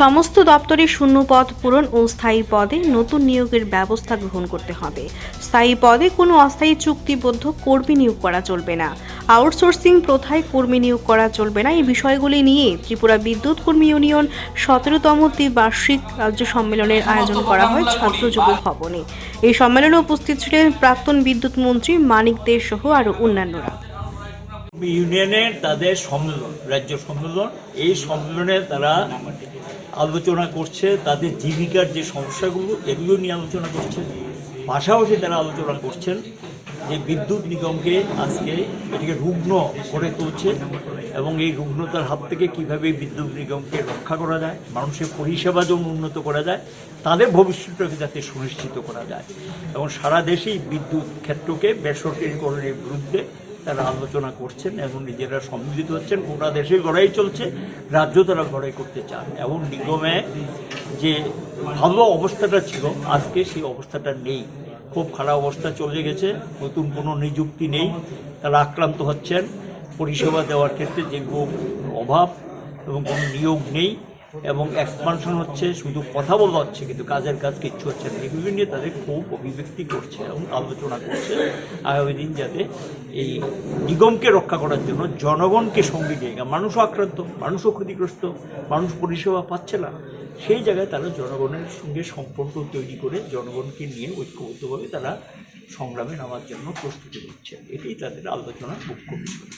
সমস্ত দপ্তরে শূন্য পদ পূরণ ও স্থায়ী পদে নতুন নিয়োগের ব্যবস্থা গ্রহণ করতে হবে। স্থায়ী পদে কোনো অস্থায়ী চুক্তিবদ্ধ কর্মী নিয়োগ করা চলবে না। আউটসোর্সিং প্রথায় কর্মী নিয়োগ করা চলবে না। এই বিষয়গুলি নিয়ে ত্রিপুরা বিদ্যুৎ কর্মী ইউনিয়ন সতেরোতম দ্বিবার্ষিক রাজ্য সম্মেলনের আয়োজন করা হয় ছাত্র যুব ভবনে। এই সম্মেলনে উপস্থিত ছিলেন প্রাক্তন বিদ্যুৎ মন্ত্রী মানিক দে সহ আরও অন্যান্যরা। ইউনিয়নের তাদের সম্মেলন, রাজ্য সম্মেলন, এই সম্মেলনে তারা আলোচনা করছে, তাদের জীবিকার যে সমস্যাগুলো, এগুলো নিয়ে আলোচনা করছে পাশাপাশি তারা আলোচনা করছেন যে বিদ্যুৎ নিগমকে আজকে এটিকে রুগ্ন করে তুলছে এবং এই রুগ্নতার হাত থেকে কীভাবে বিদ্যুৎ নিগমকে রক্ষা করা যায়, মানুষের পরিষেবা যেমন উন্নত করা যায়, তাদের ভবিষ্যৎটাকে যাতে সুনিশ্চিত করা যায়। এবং সারা দেশেই বিদ্যুৎ ক্ষেত্রকে বেসরকারীকরণের বিরুদ্ধে তারা আলোচনা করছেন এবং নিজেরা সম্মিলিত হচ্ছেন। গোটা দেশে লড়াই চলছে, রাজ্য তারা লড়াই করতে চান। এবং নিগমে যে ভালো অবস্থাটা ছিল, আজকে সেই অবস্থাটা নেই। খুব খারাপ অবস্থা চলে গেছে, নতুন কোনো নিযুক্তি নেই। তারা আক্রান্ত হচ্ছেন। পরিষেবা দেওয়ার ক্ষেত্রে যেগুলো অভাব এবং কোনো নিয়োগ নেই। এবং এক্সপানশন হচ্ছে, শুধু কথা বলা হচ্ছে, কিন্তু কাজের কাজ কিচ্ছু হচ্ছে না। এগুলো নিয়ে তাদের খুব অভিব্যক্তি করছে এবং আলোচনা করছে আগামী দিন যাতে এই নিগমকে রক্ষা করার জন্য, জনগণকে সঙ্গে নিয়ে মানুষও আক্রান্ত, মানুষও ক্ষতিগ্রস্ত, মানুষ পরিষেবা পাচ্ছে না, সেই জায়গায় তারা জনগণের সঙ্গে সম্পর্ক তৈরি করে জনগণকে নিয়ে ঐক্যবদ্ধভাবে তারা সংগ্রামে নামার জন্য প্রস্তুতি নিচ্ছেন এটাই তাদের আলোচনার মুখ্য বিষয়।